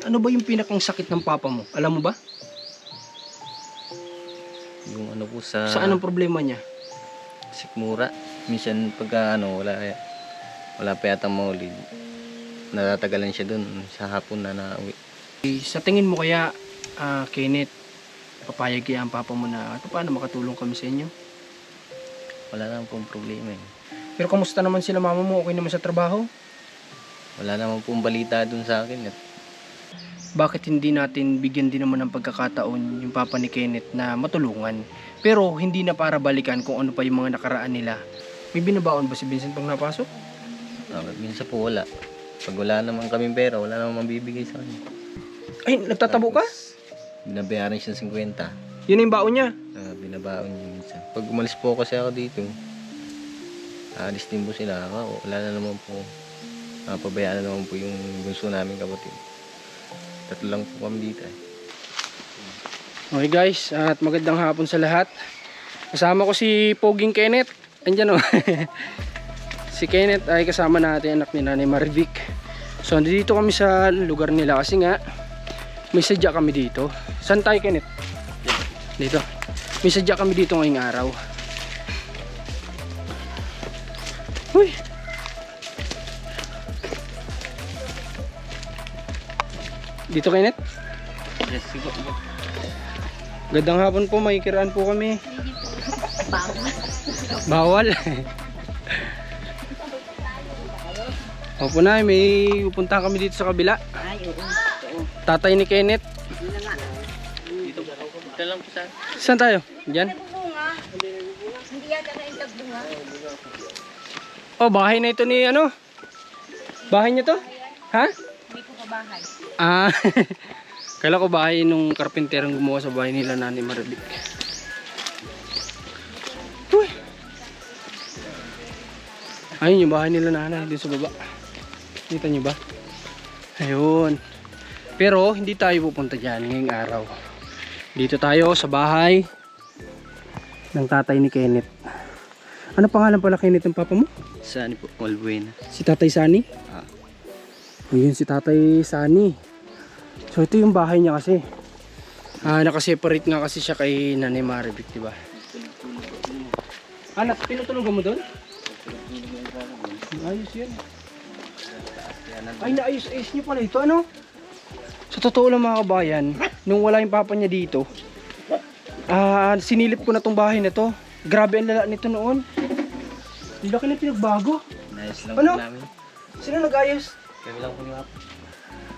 Ano ba yung pinakang sakit ng papa mo? Alam mo ba? Yung ano po sa Saan ang problema niya? sikmura. Minsan pagka ano, wala, wala pa yata maulid. Natatagalan siya dun sa hapon na nauwi. Eh, Sa tingin mo kaya, ah, Kenneth, papayag kaya ang papa mo na "Ito, paano makatulong kami sa inyo? Wala naman pong problema eh. Pero kamusta naman sila mama mo? Okay naman sa trabaho? Wala naman pong balita dun sa akin. At Bakit hindi natin bigyan din naman ng pagkakataon yung papa ni Kenneth na matulungan? Pero hindi na para balikan kung ano pa yung mga nakaraan nila. May binabaon ba si Vincent pag napasok? ah, minsan po wala. Pag wala naman kaming pera, wala naman mabibigay sa kanya. Ay, nagtatabo ka? Binabayaran siya ng 50. Yun yung baon niya. Ah, binabaon niya minsan. Pag umalis po kasi ako dito, aalis din po sila. Ako, wala na naman po. Ah, pabayaan na naman po yung bunso namin kapatid. Tatlo lang po kami dito eh. Okay guys, at magandang hapon sa lahat. Kasama ko si Poging Kenneth. Andyan o. si Kenneth ay kasama natin anak ni Nanay Marivic. So nandito kami sa lugar nila kasi nga may sadya kami dito. Saan tayo Kenneth? Dito. May sadya kami dito ngayong araw. Dito Kenneth? Yes, siguro. Gandang hapon po, makikiraan po kami. Bawal. Opo na, may pupunta kami dito sa kabila. Ay, oo. Tatay ni Kenneth. Dito, dito lang po sa Saan tayo? Diyan? Hindi yata na bunga. Oh, bahay na ito ni ano? Bahay niya to? Ha? Kabahay. Ah. Kala ko bahay nung karpinterong gumawa sa bahay nila Nani Maribik. Uy. Ayun yung bahay nila nanay dun sa baba. Kita niyo ba? Ayun. Pero hindi tayo pupunta dyan ngayong araw. Dito tayo sa bahay ng tatay ni Kenneth. Ano pangalan pala Kenneth ng papa mo? Saan po? Malbuena. Si Tatay Sani? Ah. Ayun si Tatay Sani. So ito yung bahay niya kasi. Ah, nakaseparate nga kasi siya kay Nanay Maribik, di ba? Anak, pinutulugan mo doon? Ayos yan. Ay, naayos-ayos niyo pala ito, ano? Sa totoo lang mga kabayan, nung wala yung papa niya dito, ah, sinilip ko na tong bahay na to. Grabe ang lala nito noon. Ang laki na pinagbago. Nayos lang Ano? namin. Sino nag-ayos? Kami lang po ni Wapo.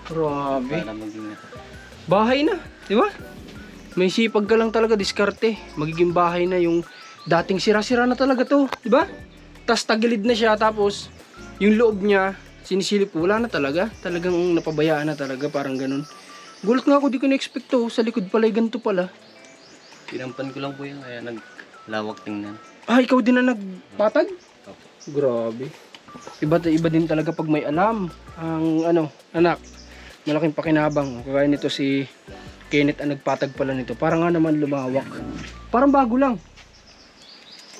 Grabe. Para maging Bahay na, di ba? May sipag ka lang talaga, diskarte. Magiging bahay na yung dating sira-sira na talaga to, di ba? Tapos tagilid na siya, tapos yung loob niya, sinisilip ko, wala na talaga. Talagang napabayaan na talaga, parang ganun. Gulat nga ako, di ko na-expect to. Sa likod pala, ganito pala. Tinampan ko lang po yun, kaya naglawak tingnan. Ah, ikaw din na nagpatag? Grabe. Iba, iba din talaga pag may alam. Ang ano, anak, malaking pakinabang. Kagaya nito si Kenneth ang nagpatag pala nito. Parang nga naman lumawak. Parang bago lang.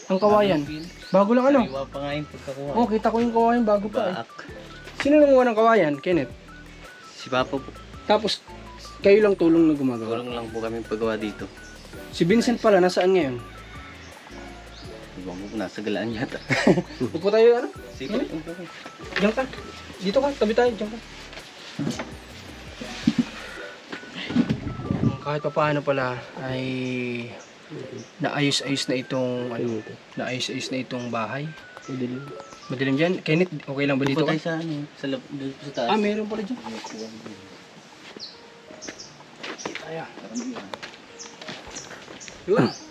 Ang kawayan. Bago lang ano? Iwa pa nga yung pagkakuha. Oh, kita ko yung kawayan bago pa eh. Sino nanguha ng kawayan, Kenneth? Si Papa po. Tapos, kayo lang tulong na gumagawa. Tulong lang po kami paggawa dito. Si Vincent pala, nasaan ngayon? Ibang po, nasa galaan yata. Upo tayo, ano? Sige, Diyan ka. Dito ka, tabi tayo, diyan ka. Kahit pa paano pala ay naayos-ayos na itong ano, naayos-ayos na itong bahay. Madilim. Madilim dyan. Kenneth, okay lang ba dito ka? tayo sa ano, sa, sa taas. Ah, meron pala dyan. Tayo. Yun.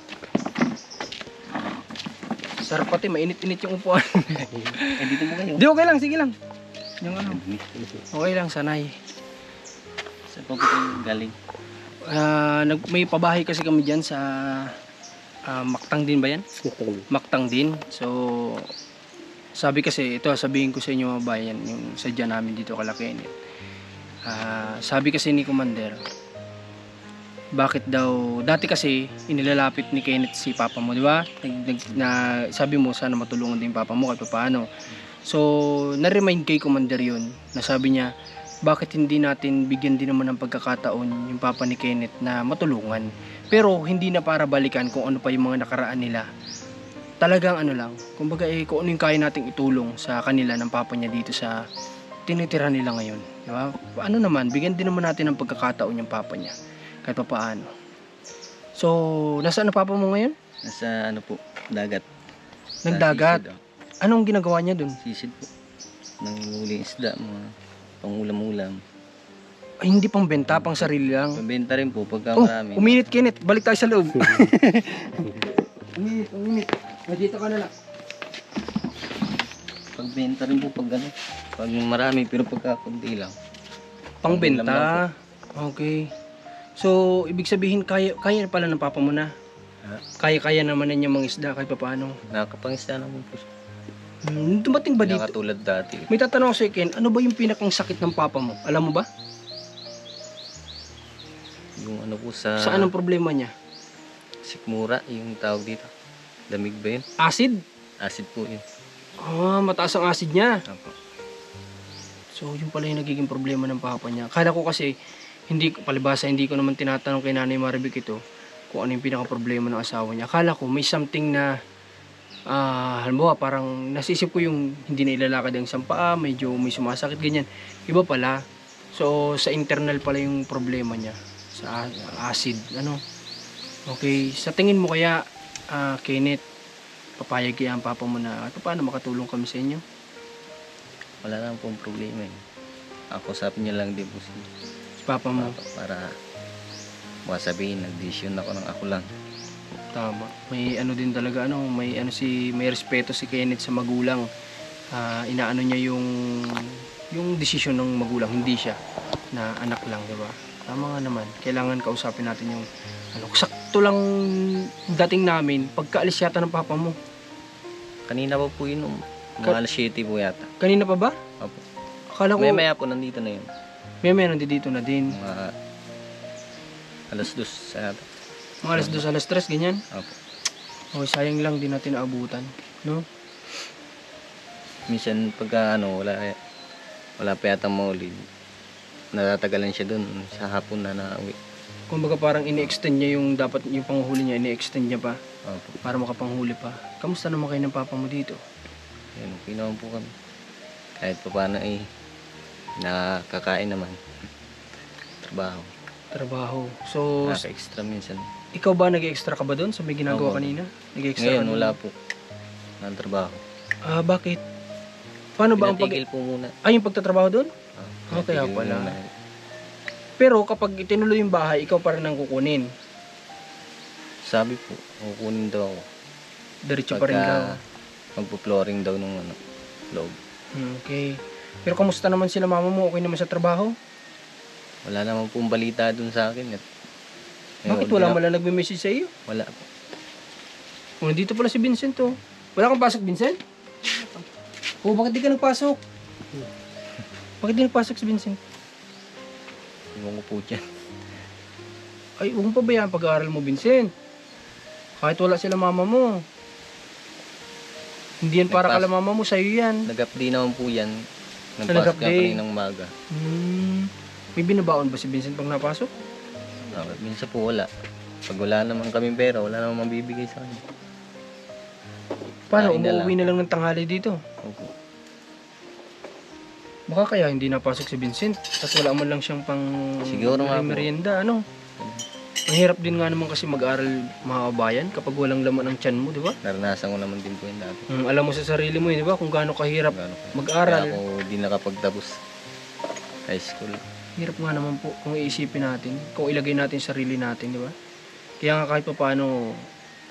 Sarap pati, mainit-init yung upuan. Eh, dito mo kayo. Di, okay lang, sige lang. Yung ano, okay lang, sanay. Pa po kayo galing? Ah, nag, may pabahay kasi kami dyan sa ah, Maktang din ba yan? Maktang din. So, sabi kasi, ito sabihin ko sa inyo mga bayan, yung sadya namin dito kalakinit. Ah, sabi kasi ni Commander, bakit daw, dati kasi inilalapit ni Kenneth si papa mo, di ba? Nag, nag- na, sabi mo, sana matulungan din papa mo kahit paano. So, na-remind kay Commander yun, na sabi niya, bakit hindi natin bigyan din naman ng pagkakataon yung papa ni Kenneth na matulungan. Pero hindi na para balikan kung ano pa yung mga nakaraan nila. Talagang ano lang, kumbaga eh, kung ano yung kaya nating itulong sa kanila ng papa niya dito sa tinitira nila ngayon. Di ba? Ano naman, bigyan din naman natin ng pagkakataon yung papa niya. Kahit pa paano. So, nasaan na papa mo ngayon? Nasa ano po, dagat. Sa Nagdagat. Sisid, oh. Anong ginagawa niya dun? Sisid po. Nang huling isda, mga pangulam-ulam. Ay, hindi pang benta, pang sarili lang. Mabenta rin po pagka Oh, marami. uminit Kenneth. Balik tayo sa loob. uminit, uminit. Dito ka na lang. Pagbenta rin po pag ano. Pag marami, pero pagka kunti lang. Pang Ulam lang benta. Okay. So, ibig sabihin, kaya, kaya pala ng papa mo na. Ha? Kaya-kaya naman na niya mga isda kahit pa paano. Nakakapangisda naman po siya. Hmm, dumating ba Hindi dito? katulad dati. May tatanong ako sa Ken, ano ba yung pinakang sakit ng papa mo? Alam mo ba? Yung ano po sa Sa anong problema niya? sikmura, yung tawag dito. Lamig ba yun? Acid? Acid po yun. Ah, mataas ang acid niya. Apo. So, yun pala yung nagiging problema ng papa niya. Kala ko kasi, hindi ko, palibasa, hindi ko naman tinatanong kay Nanay Maribik ito kung ano yung pinaka-problema ng asawa niya. Akala ko may something na, ah, halimbawa, parang nasisip ko yung hindi na ilalakad ang isang paa, medyo may sumasakit, ganyan. Iba pala. So, sa internal pala yung problema niya. Sa acid, ano. Okay, sa tingin mo kaya, ah, Kenneth, papayag kaya ang papa mo na, at paano makatulong kami sa inyo? Wala naman pong problema eh. Ako usapin niya lang din po si Si papa mo. Para masabihin nag-decision ako ng ako lang. Tama. May ano din talaga ano, may ano si may respeto si Kenneth sa magulang. Ah, inaano niya yung yung desisyon ng magulang, hindi siya na anak lang, 'di ba? Tama nga naman. Kailangan kausapin natin yung ano, sakto lang dating namin pagkaalis yata ng papa mo. Kanina pa po yun, um, mga alas 7 po yata. Kanina pa ba? Opo. Akala ko Maya maya po nandito na yun. May may nandito na din. Mga alas 2 sa yata. Mga alas 2, alas 3, ganyan. Opo. Oh, sayang lang din natin naabutan, no? Minsan pagka ano, wala, wala pa yata maulid. Natatagalan siya dun sa hapon na nauwi. Kumbaga parang ini-extend niya yung dapat yung panghuli niya, ini-extend niya pa Opo. para makapanghuli pa. Kamusta naman kayo ng papa mo dito? Yan, okay naman po kami. Kahit pa paano eh, nakakain naman. Trabaho. Trabaho. So, Nakaka-extra minsan. ikaw ba nag-extra ka ba doon sa may ginagawa Oo. kanina? Nag-extra Ngayon, ka wala po. Ng trabaho. Ah, bakit? Paano ba ang pag... Pinatigil po muna. Ah, yung pagtatrabaho doon? Ah, Ah, kaya pinatigil pala. muna. Pero kapag itinuloy yung bahay, ikaw pa rin ang kukunin. Sabi po, kukunin daw ako. Diretso pa rin daw. magpo-flooring daw nung ano, loob. Hmm, Okay. Pero kamusta naman sila mama mo? Okay naman sa trabaho? Wala naman pong balita dun sa akin. At, Bakit wala man lang nagme-message sa iyo? Wala po. Oh, nandito pala si Vincent oh. Wala kang pasok, Vincent? Oh, bakit di ka nagpasok? Bakit di nagpasok si Vincent? Iwan ko po dyan. Ay, huwag mo pabayaan pag-aaral mo, Vincent. Kahit wala sila mama mo. Hindi yan para Nagpas- kala mama mo, sa'yo yan. Nag-update naman po yan. Nagpasok yan day? kaninang umaga. Hmm. May binabaon ba si Vincent pag napasok? Ah, minsan po wala. Pag wala naman kami pera, wala naman mabibigay sa kanya. Paano, Kain na umuwi na lang ng tanghali dito? Opo. Baka kaya hindi napasok si Vincent at wala man lang siyang pang Siguro nga po. merienda, ano? Ang hirap din nga naman kasi mag-aral mga kabayan kapag walang laman ang tiyan mo, di ba? Naranasan ko naman din po yun dati. Mm, alam mo sa sarili mo, eh, di ba? Kung gaano kahirap Gano'n po. mag-aral. Kaya ako di nakapagtapos high school. Hirap nga naman po kung iisipin natin, kung ilagay natin sa sarili natin, di ba? Kaya nga kahit pa paano,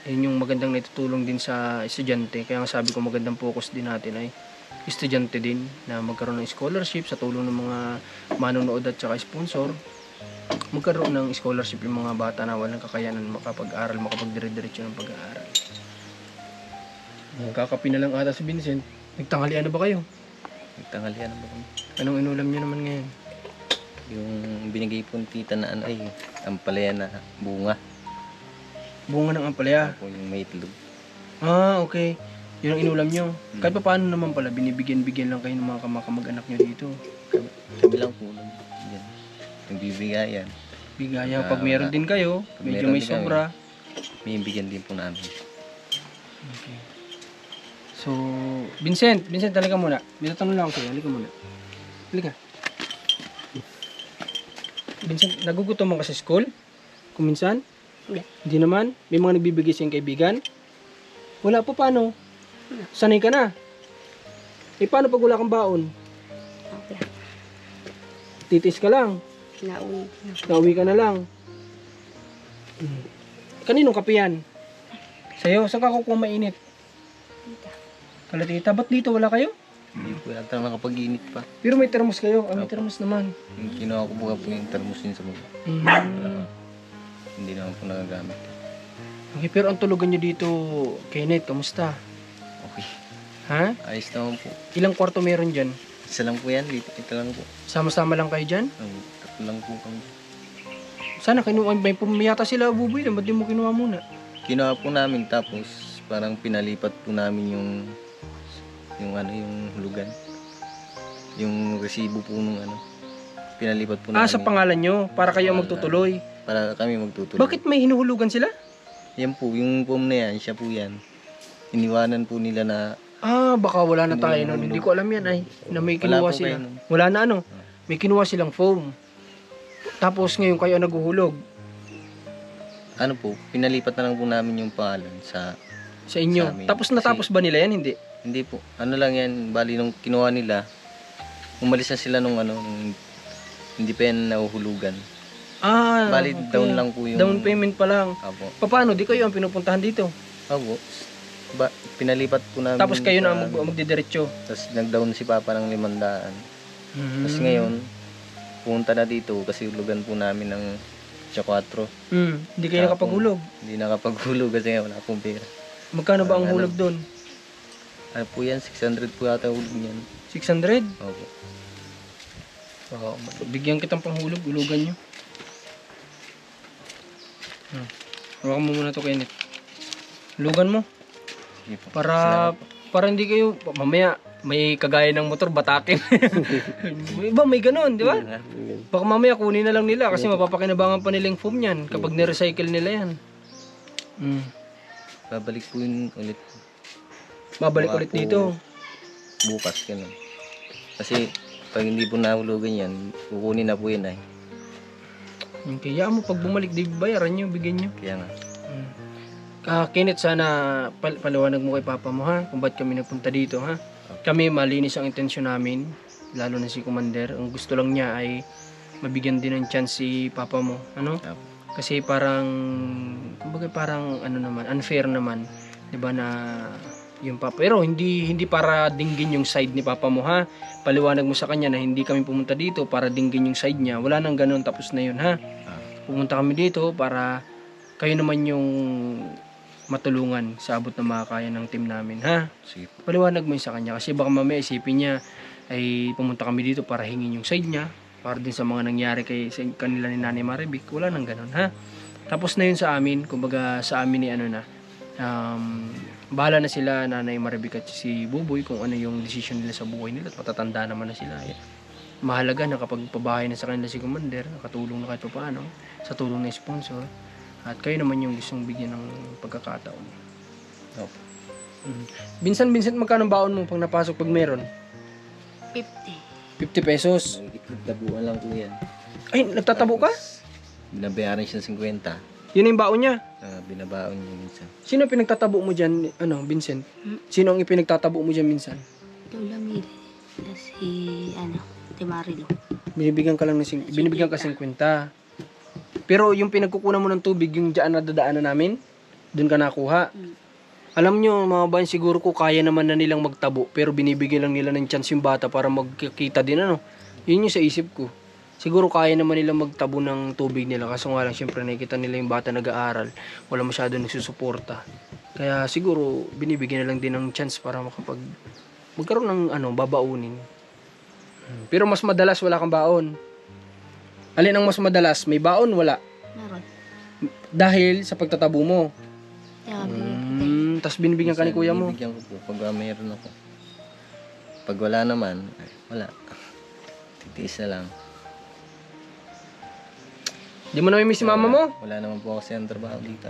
yun yung magandang naitutulong din sa estudyante. Kaya nga sabi ko magandang focus din natin ay estudyante din na magkaroon ng scholarship sa tulong ng mga manonood at saka sponsor. Magkaroon ng scholarship yung mga bata na walang kakayanan makapag-aral, makapagdire-diretso ng pag-aaral. Magkakapi na lang ata si Vincent. Nagtanghalian na ba kayo? Nagtanghalian na ba kami? Anong inulam niyo naman ngayon? Yung binigay po ng tita na ano ay, ang palaya na bunga. Bunga ng ampalaya. Ako yung may itlog. Ah, okay. Yun ang inulam nyo. Kahit pa paano naman pala, binibigyan-bigyan lang kayo ng mga kamag-anak nyo dito. Kami, kami lang po lang. Yan. Nagbibigayan. Bigayan. Ah, Pag meron din kayo, pag medyo may sobra. May bigyan din po namin. Okay. So, Vincent, Vincent, halika muna. May tatanong lang ako sa'yo. Halika muna. Halika. Vincent, nagugutom mo ka sa school? Kung minsan? Hindi. Hindi naman? May mga nagbibigay sa'yong kaibigan? Wala po paano? Sanay ka na. Eh paano pag wala kang baon? Okay. Titis ka lang. Nauni. Nauwi ka na lang. Hmm. Kaninong kape yan? Sa'yo? Saan ka kukuha mainit? Kalatita, ba't dito wala kayo? Hindi po yata nakapag-init pa. Pero may termos kayo. Ah, may termos naman. Yung kinuha ko po po yung thermos yun sa baba. Hmm. Wala. Hindi naman po nagagamit. Okay, pero ang tulugan nyo dito, Kenneth, kamusta? Okay. Ha? Ayos naman po. Ilang kwarto meron dyan? Isa lang po yan. Dito, ito lang po. Sama-sama lang kayo dyan? Ang tatlo lang po kami. Sana kinuha, may pumiyata sila, buboy lang. Ba't di mo kinuha muna? Kinuha po namin tapos parang pinalipat po namin yung yung ano yung hulugan. Yung resibo po nung ano. Pinalipat po namin. Ah, sa pangalan nyo, para kayo ang magtutuloy. Para kami magtutuloy. Bakit may hinuhulugan sila? Yan po, yung pom na yan, siya po yan. Iniwanan po nila na Ah, baka wala na tayo nun. Hindi ko alam yan ay. Na may kinuha po sila. kayo nun. Wala na ano. May kinuha silang foam. Tapos ngayon kayo ang naghuhulog ano po, pinalipat na lang po namin yung pangalan sa sa inyo. Sa amin. Tapos natapos ba nila yan? Hindi. hindi po. Ano lang yan, bali nung kinuha nila, umalis na sila nung ano, nung hindi pa yan nahuhulugan. Ah, Bali okay. down lang po yung Down payment pa lang. Apo. Paano? Di kayo ang pinupuntahan dito. Apo. Ba, pinalipat po namin. Tapos kayo na ang mag- magdidiretso. Tapos nag-down si Papa ng limandaan. Tapos Hmm. ngayon, pumunta na dito kasi hulugan po namin ng siya 4. Hmm. Hindi kayo Tapos- nakapaghulog. Hindi nakapaghulog kasi nga wala pong pera. Magkano ba ang Ano? hulog doon? Ano po yan? 600 po yata hulog niyan. 600? Opo. Oo. bigyan kitang panghulog. Hulugan nyo. Hmm. Hawakan mo muna to, Kenneth. Hulugan mo. Para para hindi kayo mamaya may kagaya ng motor batakin. May Iba may ganun, di ba? Baka mamaya kunin na lang nila kasi mapapakinabangan pa nila yung foam niyan kapag ni-recycle nila yan. Mm. Babalik po yun ulit Babalik Baka ulit po- dito. bukas. Ganun. Kasi pag hindi po nahulugan yan, kukunin na po yun ay. Yung Kaya mo pag bumalik, di bayaran nyo, bigyan nyo. Kaya nga. Mm. Kenneth, sana pal- paliwanag mo kay Papa mo ha, kung ba't kami nagpunta dito ha. Kami malinis ang intensyon namin, lalo na si Commander. Ang gusto lang niya ay mabigyan din ng chance si Papa mo, ano? Kasi parang, kumbaga parang ano naman, unfair naman, 'di ba na yung papa. Pero hindi hindi para dinggin yung side ni papa mo ha. Paliwanag mo sa kanya na hindi kami pumunta dito para dinggin yung side niya. Wala nang ganun tapos na yun ha. Ah. Pumunta kami dito para kayo naman yung matulungan sa abot na makakaya ng team namin ha. Sige. Paliwanag mo yun sa kanya kasi baka mamaya isipin niya ay pumunta kami dito para hingin yung side niya para din sa mga nangyari kay sa kanila ni Nanay Marivic wala nang ganun ha tapos na yun sa amin kumbaga sa amin ni ano na um, bahala na sila Nanay Marivic at si Buboy kung ano yung decision nila sa buhay nila at matatanda naman na sila eh. mahalaga na kapag pabahay na sa kanila si Commander nakatulong na kahit pa paano sa tulong ng sponsor at kayo naman yung gustong bigyan ng pagkakataon Opo. Mm. Binsan, binsan, magkano baon mo pag napasok pag meron? 50. 50 pesos. Tabuan lang po yan. Ay, nagtatabo ka? Binabayaran siya ng 50. Yun yung baon niya. Ah, binabaon niya minsan. Sino ang pinagtatabo mo dyan, ano, Vincent? Sino ang ipinagtatabo mo dyan, minsan? Lola Mire. Si, ano, Ate Marilo. Binibigyan ka lang ng, sing- binibigyan ka 50. Pero yung pinagkukunan mo ng tubig, yung dyan na dadaanan namin, doon ka nakuha. Mm. Alam nyo, mga bayan, siguro ko kaya naman na nilang magtabo, pero binibigyan lang nila ng chance yung bata para magkikita din, ano. Yun yung sa isip ko. Siguro kaya naman nilang magtabo ng tubig nila, kaso nga lang, syempre nakikita nila yung bata nag-aaral, wala masyado nagsusuporta. Kaya siguro, binibigyan na lang din ng chance para makapag, magkaroon ng, ano, babaunin. Hmm. Pero mas madalas wala kang baon. Alin ang mas madalas? May baon? Wala. Meron. Dahil sa pagtatabo mo. Tayo. Mm, tapos binibigyan ka ni kuya mo. Binibigyan ko po pag ah, mayroon ako. Pag wala naman, wala. Titiis na lang. Di mo namimiss si mama mo? Wala naman po kasi ang trabaho dito.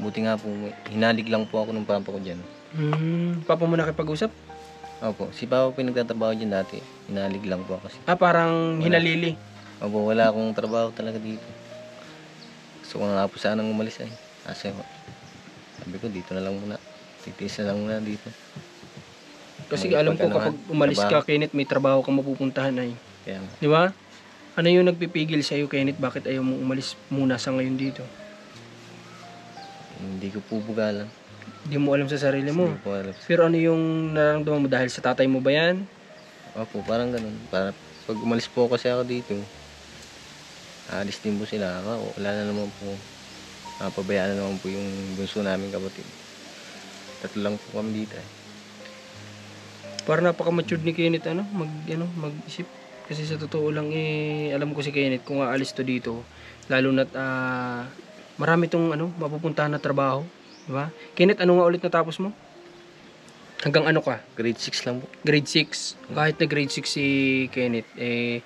Buti nga po, hinalig lang po ako ng papa ko dyan. Hmm, papa mo nakipag-usap? Opo, si papa po yung nagtatrabaho dyan dati. Hinalig lang po ako kasi. Ah, parang hinalili. Opo, wala akong trabaho talaga dito. Gusto ko nga po sanang umalis ay. Kasi sabi ko dito na lang muna. Titiis na lang muna dito. Kasi May alam ko pagkanahan, kapag umalis ka, trabaho. Kenneth, may trabaho kang mapupuntahan ay. Kaya nga, Di ba? Ano yung nagpipigil sa iyo, Kenneth? Bakit ayaw mo umalis muna sa ngayon dito? hindi ko po bugalan. Hindi mo alam sa sarili mo. Hindi ko alam. Pero ano yung nararamdaman mo dahil sa tatay mo ba yan? Opo, parang ganun. Para pag umalis po kasi ako dito, alis din po sila. Wala na naman po. Ah, pabayaan na naman po yung bunso namin kapatid. Tatlo lang po kami dito eh. Parang napaka-matured ni Kenneth ano, mag ano, mag-isip. Kasi sa totoo lang eh alam ko si Kenneth kung aalis to dito, lalo na't ah, marami tong ano, mapupuntahan na trabaho, di ba? Kenneth, ano nga ulit natapos mo? Hanggang ano ka? Grade 6 lang po. Grade 6. Kahit na grade 6 si Kenneth, eh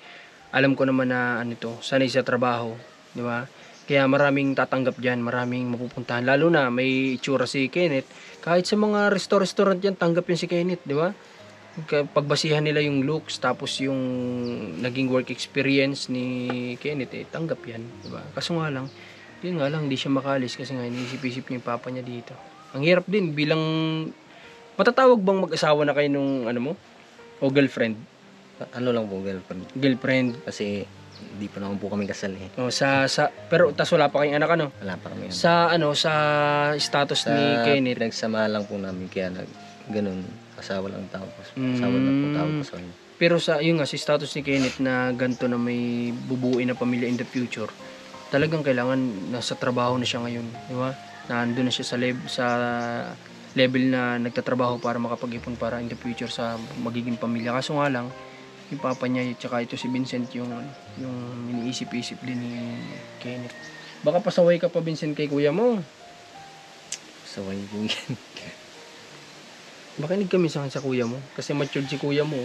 alam ko naman na ano to, sanay sa trabaho, di ba? Kaya maraming tatanggap diyan, maraming mapupuntahan. Lalo na may itsura si Kenneth. Kahit sa mga resto-restaurant yan, tanggap yun si Kenneth, di ba? Pagbasihan nila yung looks, tapos yung naging work experience ni Kenneth, eh, tanggap yan, di ba? Kaso nga lang, yun nga lang, hindi siya makalis kasi nga iniisip-isip niya yung papa niya dito. Ang hirap din bilang Matatawag bang mag-asawa na kayo nung ano mo? O girlfriend? Ano lang po, girlfriend. Girlfriend. Kasi hindi pa naman po kami kasal eh. O sa sa pero tas wala pa kayong anak ano? Wala pa kami. Sa ano sa status Sa ni Kenneth. pinagsamahan lang po namin kaya nag, ganun. Asawa lang tapos. Asawa na po Mm. tawag ko sa kanya. Pero sa yun nga si status ni Kenneth na ganto na may bubuin na pamilya in the future. Talagang kailangan nasa trabaho na siya ngayon, di ba? Nandun na siya sa level sa level na nagtatrabaho para makapag-ipon para in the future sa magiging pamilya. Kaso nga lang, yung papa niya tsaka ito si Vincent yung yung iniisip-isip din ni Kenneth. Baka pasaway ka pa Vincent kay kuya mo. Yun po yan. Makinig kami sa sa kuya mo kasi matured si kuya mo.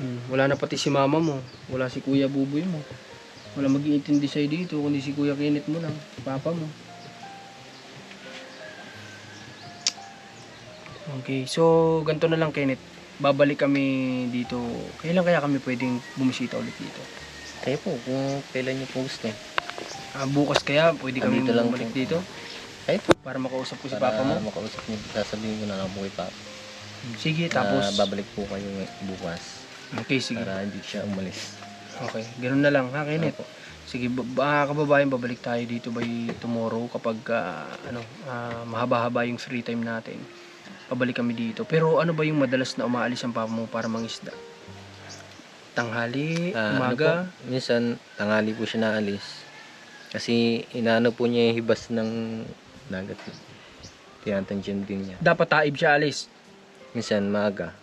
Hmm, wala na pati si mama mo, wala si kuya buboy mo. Wala mag-iintindi sa'yo dito kundi si kuya Kenneth mo lang, papa mo. Okay, so ganito na lang Kenneth. Babalik kami dito. Kailan kaya kami pwedeng bumisita ulit dito? Kayo po, kung kailan niyo po gusto. Ah, bukas kaya pwede kami Andito lang bumalik po. dito Kayo po. para makausap ko si Para papa mo. makausap niyo, sasabihin ko na lang po kay Papa. Sige, Tapos, tapos babalik po kayo bukas. Okay, sige. Para hindi siya umalis. Okay, ganun na lang ha, Kenneth. Opo. Sige, ba- ba, kababayan, babalik tayo dito by tomorrow kapag ah, ano, ah, mahaba-haba yung free time natin. Pabalik kami dito. Pero ano ba yung madalas na umaalis ang papa mo para mangisda? Tanghali, Ah, ano umaga. po, minsan, tangali po siya naalis. Kasi, inaano po niya yung hibas ng dagat. Tinatansyan din niya. Dapat taib siya alis. Minsan, maaga.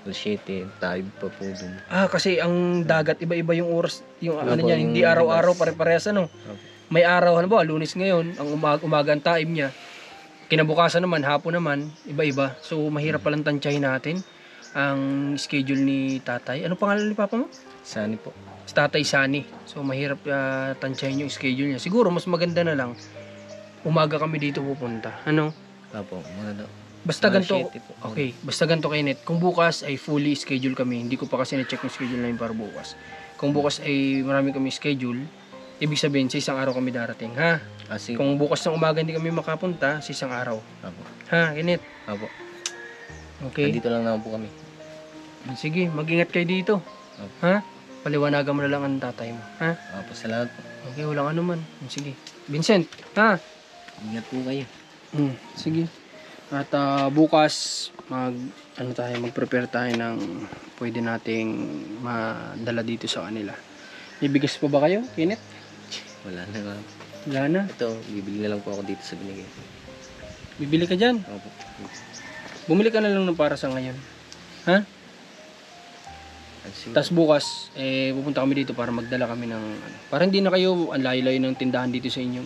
Alas 7, tayo pa po dun. Ah, kasi ang dagat, iba-iba yung oras, yung ano niya, yung hindi araw-araw pare-parehas ano. Opo. May araw, ano ba, lunes ngayon, ang umaga, umaga ang taib niya. Kinabukasan naman, hapon naman, iba-iba. So, mahirap palang tansyahin natin ang schedule ni tatay. Ano pangalan ni papa mo? Sani po. Si tatay Sani. So, mahirap uh, tansyahin yung schedule niya. Siguro, mas maganda na lang, umaga kami dito pupunta. Ano? Apo, mga daw. Basta ganito, 7 po. okay, basta ganito Kenneth. Kung bukas ay fully schedule kami, hindi ko pa kasi na-check yung schedule namin para bukas. Kung bukas ay marami kami schedule, ibig sabihin sa isang araw kami darating, ha? Kasi, Kung bukas ng umaga hindi kami makapunta, sa isang araw. apo. Ha, Kenneth? Apo. Okay. Nandito lang naman po kami. Sige, mag-ingat kayo dito. Opo. Ha? Paliwanagan mo na lang ang tatay mo. Ha? Apo, salamat po. Okay, walang ano man. Sige. Vincent, ha? Ingat po kayo. Hmm, sige. At ah, bukas mag ano tayo mag-prepare tayo ng pwede nating madala dito sa kanila. Ibigas pa ba kayo, Kenneth? Wala na nga. Wala na. Ito, bibili na lang po ako dito sa binigay. Bibili ka dyan. Opo. Bumili ka na lang ng para sa ngayon. Ha? Tapos bukas, eh, pupunta kami dito para magdala kami ng ano. Para hindi na kayo ang layo-layo ng tindahan dito sa inyo.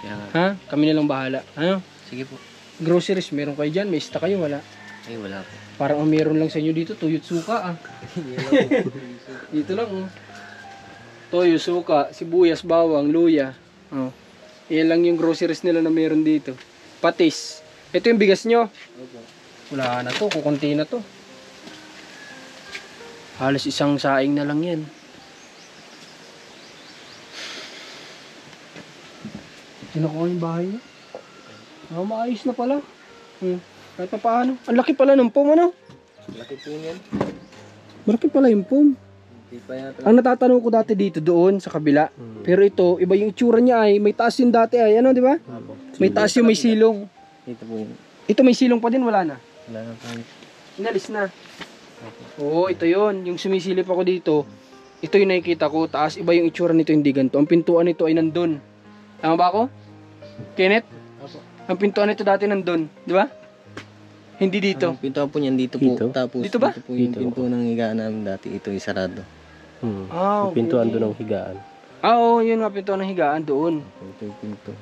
Kaya nga. Ha? Kami na lang bahala. Ano? Sige po. Groceries, meron kayo dyan? May stock kayo? Wala. Ay, wala po. Parang ang meron lang sa inyo dito, tuyot suka ah. dito lang oh. Toyo, suka, sibuyas, bawang, luya. Oh. Yan lang yung groceries nila na meron dito. Patis. Ito yung bigas nyo. Wala na to, kukunti na to. Halos isang saing na lang yan. Kinukuha yung bahay niya. Ah, maayos na pala. Hmm. Kahit pa paano. Ang laki pala ng pom, ano? Laki po niyan. Malaki pala yung pom. Ang natatanong ko dati dito, doon, sa kabila. Pero ito, iba yung itsura niya ay, may taas yung dati ay, ano, di ba? May taas yung may silong. Dito po yun. Ito may silong pa din, wala na. Wala na. Inalis na. Oo, ito yon Yung sumisilip ako dito, ito yung nakikita ko. Taas, iba yung itsura nito, hindi ganito. Ang pintuan nito ay nandun. Tama ba ako? Kenneth? Ang pintuan nito dati nandun, di ba? Hindi dito. Ang pinto po niyan dito po. Dito? Tapos Dito ba? po yung Dito. pinto ng higaan namin dati. Ito yung sarado. Hmm. Ah, Yung pintuan doon ng higaan. Ah, oo, yun nga pintuan ng higaan doon. Ito yung pinto.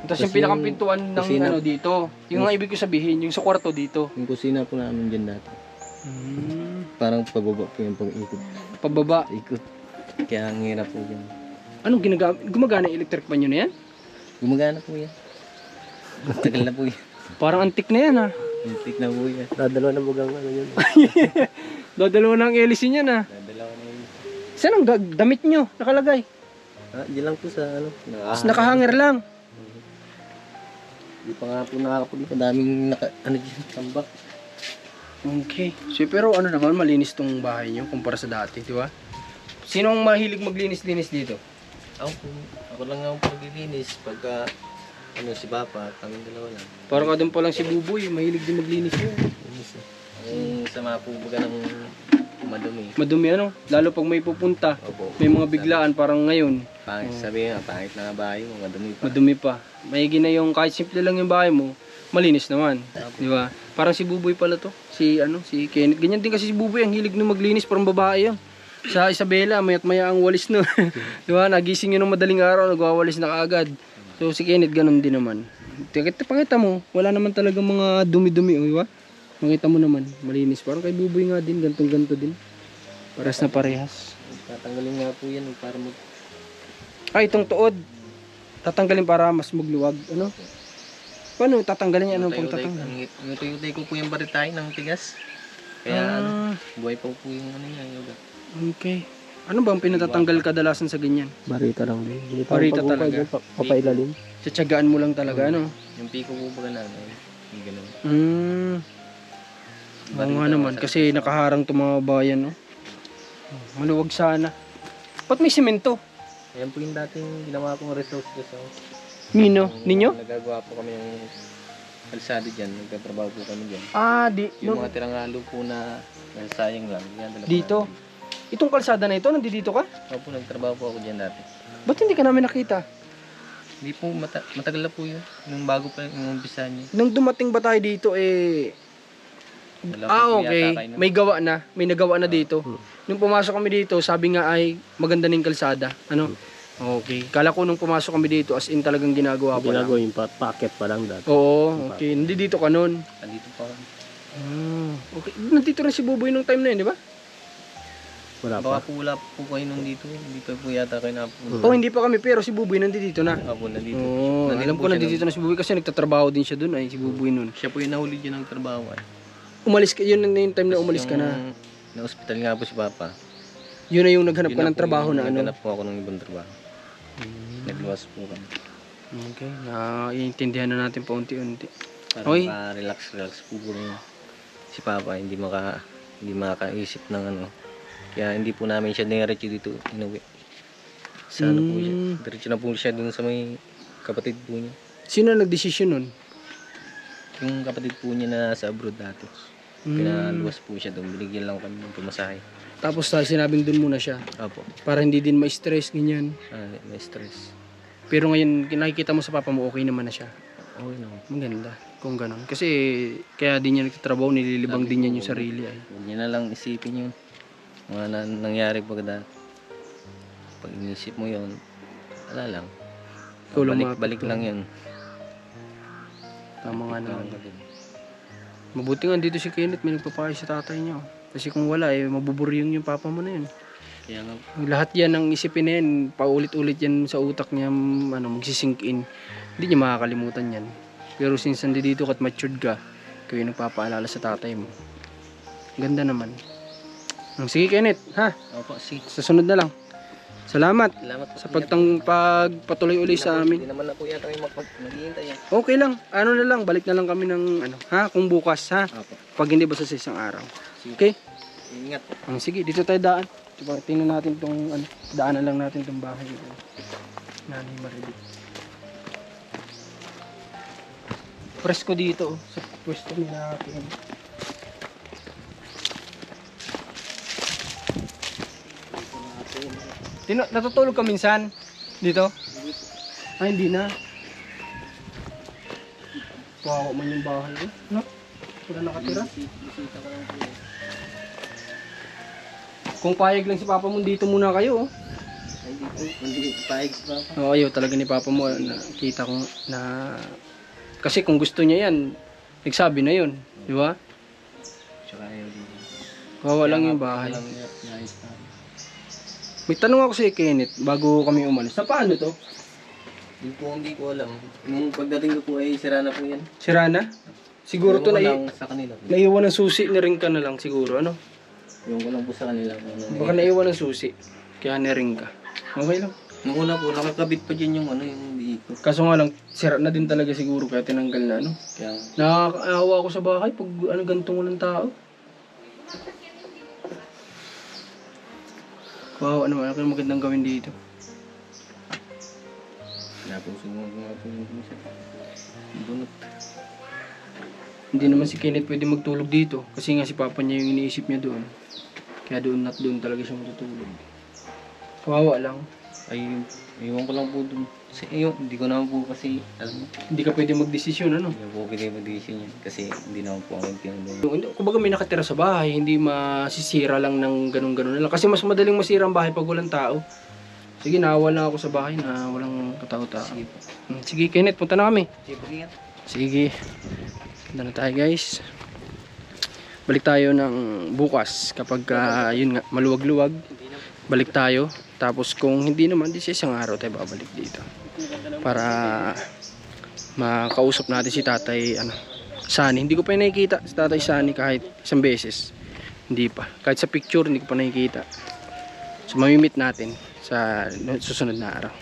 Tapos yung pinakang yung pintuan ng kusina- ano dito. Yung nga ibig ko sabihin, yung sa kwarto dito. Yung kusina po namin dyan dati. Hmm. Parang pababa po yung pag-ikot. Pababa. Ikot. Kaya ang hirap po yan. Anong ginagamit? Gumagana yung electric pan yun na yan? Gumagana po yan. Tagal na po yan. Parang antik na yan ha. Intik na po yan. Dadalawa na bugang ano yun. Dadalawa na ang hélice niya na. Dadalawa na yun. Saan ang gag- damit nyo? Nakalagay. Ah, dyan lang po sa ano. Tapos nakahanger lang. Di pa nga po nakakapag Madaming naka, ano dyan, tambak. Okay. So, pero ano naman, malinis tong bahay nyo kumpara sa dati, di ba? Sino ang mahilig maglinis-linis dito? Ako po, ako lang ako paglilinis pagka ano si Papa, kami dalawa lang. Parang ka doon pa lang si Buboy, mahilig din maglinis yun. Linis eh. Ang sama po baga ng madumi. Madumi ano, lalo pag may pupunta. Opo. May mga biglaan, parang ngayon, Pangit sabi nga, pangit na nga bahay mo, madumi pa. madumi pa. Maigi na yung kahit simple lang yung bahay mo, malinis naman. Di ba? Parang si Buboy pala to. Si ano, si Kenneth. Ganyan din kasi si Buboy, ang hilig na maglinis, parang babae yan. Sa Isabela, mayat maya ang walis no. Di ba? Nagising yun ng madaling araw, nagwawalis na kaagad. So si Kenneth ganun din naman. Pakita, pakita mo, wala naman talaga mga dumi-dumi, oh, di ba? Makita mo naman, malinis. Parang kay Buboy nga din, gantong-ganto din. Paras na parehas. Tatanggalin nga po yan para mag... Ah, itong tuod. Tatanggalin para mas magluwag. Ano? Paano tatanggalin niya? Anong pang Utay-utay- tatanggal? ang- Yung utay-utay ko po yung baritay ng tigas. Kaya ano, Ah, buhay pa po yung ano niya, yoga. okay. Ano bang pinatatanggal kadalasan sa ganyan? Barita lang din. Hindi pa Barita talaga. dyan, pa- Papailalim. Tsatsagaan mo lang talaga, ano? Yung piko po baga namin, yung ganun. Hmm. Oo nga naman, kasi nakaharang itong mga bayan, no? Maluwag sana. Ba't may simento? Ayan po yung dating ginawa kong resource ko sa... Nino? Ninyo? Nagagawa po kami yung kalsado dyan, nagtatrabaho po kami dyan. Ah, di, Yung no, mga tirang halo po na nasayang lang. Yan, dala po dito. namin. Itong kalsada na ito, nandito ka? Opo, nagtrabaho po ako dyan dati. Ba't hindi ka namin nakita? Hindi po, mata- matagal na po yun. Nung bago pa yung umpisa niyo. Nung dumating ba tayo dito, eh, Wala Ah, po okay. yata kayo nun. May gawa na. May nagawa na dito. Nung pumasok kami dito, sabi nga ay maganda na yung kalsada. Ano? Okay. Kala ko nung pumasok kami dito, as in talagang ginagawa pa lang. Ginagawa yung pa packet pa lang dati. Oo, okay. Hindi dito ka nun. Andito pa kami. Ah, okay. Nandito rin si Buboy nung time na yun, di ba? Wala Baka pa. po wala po kayo nung dito. Hindi pa po yata kayo napunta. Oh, hindi pa kami, pero si Buboy nandito na. Opo, nandito. Oo, Nandito alam po ko siya nandito na si Buboy kasi nagtatrabaho din siya dun ay si Buboy nun. Siya po yung nahuli dyan ng trabaho. Ay. Umalis ka, yun na yung time na umalis ka na. Yung Na-hospital nga po si Papa. Yun na yung naghanap ka ng trabaho na ano. Naghanap po ako ng ibang trabaho. Nagluwas po kami. Okay, naiintindihan na natin paunti-unti. Para Oy. relax relax po po rin si Papa. Hindi maka hindi makakaisip ng ano. Kaya hindi po namin siya diretso dito inuwi. Sa ano po siya. Mm. Diretso na po siya dun sa may kapatid po niya. Sino nagdesisyon nun? Yung kapatid po niya na sa abroad dati. Mm. Pinaluwas po siya doon. Binigyan lang kami ng pumasahe. Tapos uh, sinabing dun muna siya. Opo. Para hindi din ma-stress, ganyan. Ah, may stress. Pero ngayon, nakikita mo sa papa mo, okay naman na siya. Okay naman. Maganda, kung ganun. Kasi, kaya din niya nagtatrabaho, nililibang din niya yung sarili. Ay. Huwag niya na lang isipin yun. Mga na, nangyari pag dati. Pag inisip mo yun, wala lang. Balik, balik lang yun. Tama nga naman. Mabuti nga dito si Kenneth, may nagpapayo sa tatay niya. oh. Kasi kung wala, eh, mabuburyong yung papa mo na yun. Kaya nga, Lahat yan ang isipin na yan, paulit-ulit yan sa utak niya, ano, magsisink in. Hindi niya makakalimutan yan. Pero since nandito ka at matured ka, kayo nagpapaalala sa tatay mo. Ganda naman. Mm, Sige Kenneth, ha? opo, sige. Sa sunod na lang. Salamat Salamat po. sa pagtang pagpatuloy uli sa amin. Hindi naman na po yata kayo mag- maghihintay. Okay lang. Ano na lang, balik na lang kami ng ano, ha? Kung bukas, ha? Opo. Pag hindi basta sa isang araw. Okay? Ingat po. Ang sige, dito tayo daan. Diba, tingnan natin tong ano, daanan lang natin tong bahay nito. Nanay Maribik. Presko dito, oh, sa pwesto ni Tino, natutulog ka minsan dito? Ay, hindi na. Wow, man yung bahay eh. No? Wala nakatira. Kung payag lang si Papa mo, dito muna kayo. Oh. Ay, di po. Hindi paig pa ako. Oo, ayaw talaga ni Papa mo. Na, kita ko na... Kasi kung gusto niya yan, nagsabi na yun. Di ba? Tsaka ayaw din. Kawawa lang yung bahay. Walang nais na. May tanong ako si Kenneth bago kami umalis. Sa paano to? Hindi po, hindi ko alam. Nung pagdating ko po ay sira na po yan. Sira na? Siguro to Ewan ko na lang sa kanila. naiwan ng susi na rin ka na lang siguro. Ano? Yung ko lang po sa kanila. kung Ano, Baka naiwan ng susi. Kaya na-ring ka. Okay lang. Nung una po, nakakabit pa dyan yung ano, yung dito. Kaso nga lang, sira na din talaga siguro kaya tinanggal na. Ano? Kaya, Nakakaawa ako sa bahay pag ano gantong walang tao. Wow, ano ano kaya magandang gawin dito? nga po yung isa. Bunot. Hindi naman si Kenneth pwede magtulog dito kasi nga si papa niya yung iniisip niya doon. Kaya doon at doon talaga siya matutulog. Kawawa lang. Ay, iwan ko lang po dun. Kasi, ayun, hindi ko naman po kasi, alam mo, Hindi ka pwede magdesisyon ano. hindi po pwede mag-decision yan. Kasi hindi naman po ako tinulong. Yung- hindi- Kumbaga may nakatira sa bahay, hindi masisira lang ng ganun-ganun na lang. Kasi mas madaling masira ang bahay pag walang tao. Sige, naawa na ako sa bahay na walang katao-tao. Sige po. Hmm, Sige, Kenneth, punta na kami. Sige po, ingat. Sige. Ganda na tayo guys. Balik tayo ng bukas kapag ah, yun nga, maluwag-luwag. Balik tayo. Tapos kung hindi naman, di sa isang araw tayo babalik dito. Para makausap natin si tatay ano, Sani. Hindi ko pa nakikita si tatay Sani kahit isang beses. Hindi pa. Kahit sa picture, hindi ko pa nakikita. So mamimit natin sa susunod na araw.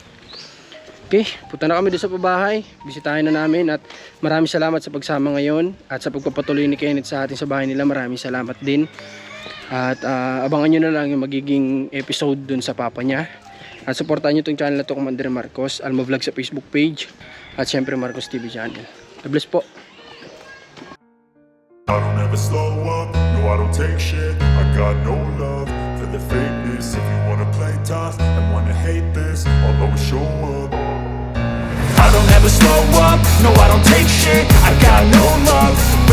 Okay, punta na kami doon sa pabahay. Bisitahin na namin at maraming salamat sa pagsama ngayon at sa pagpapatuloy ni Kenneth sa atin sa bahay nila. Maraming salamat din. At ah, abangan nyo na lang yung magiging episode dun sa papa niya. At supportahan nyo itong channel na to, Commander Marcos, Alma Vlog sa Facebook page. At syempre Marcos TV channel. God bless po. I don't ever slow up, no I don't take shit. I got no love for the fakeness. If you wanna play tough and wanna hate this I'll always show up. I don't ever slow up, no I don't take shit. I got no love